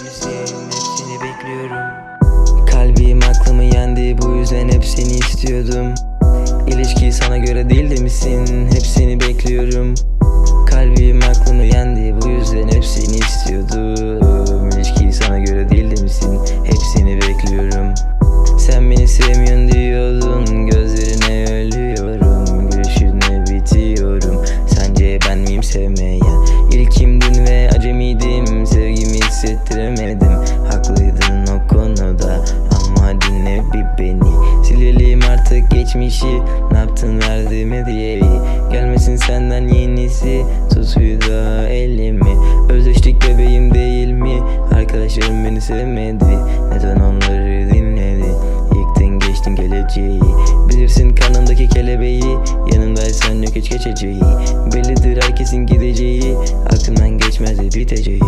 misin? Hepsini bekliyorum. Kalbim aklımı yendi bu yüzden hepsini istiyordum. İlişki sana göre değil demişsin Hepsini bekliyorum. Kalbim aklımı yendi bu yüzden hepsini istiyordum. İlişki sana göre değil demişsin Hepsini bekliyorum. Sen beni sevmiyorsun diyordun Gözlerine ölüyorum Gülüşüne bitiyorum. Sence ben miyim sevmeyen İlkimdin ve acemiydim Sevgimi hissettiremedim Haklıydın o konuda. Ama dinle bir beni. Silelim artık geçmişi. Ne yaptın verdim hediyeyi Gelmesin senden yenisi. Tut bir daha elimi. Özleştik bebeğim değil mi? Arkadaşlarım beni sevmedi. Neden onları dinledi? Yıktın geçtin geleceği. Bilirsin kanındaki kelebeği. Yanımdaysan yok hiç geçeceği. Bellidir herkesin gideceği. Aklımdan geçmez de biteceği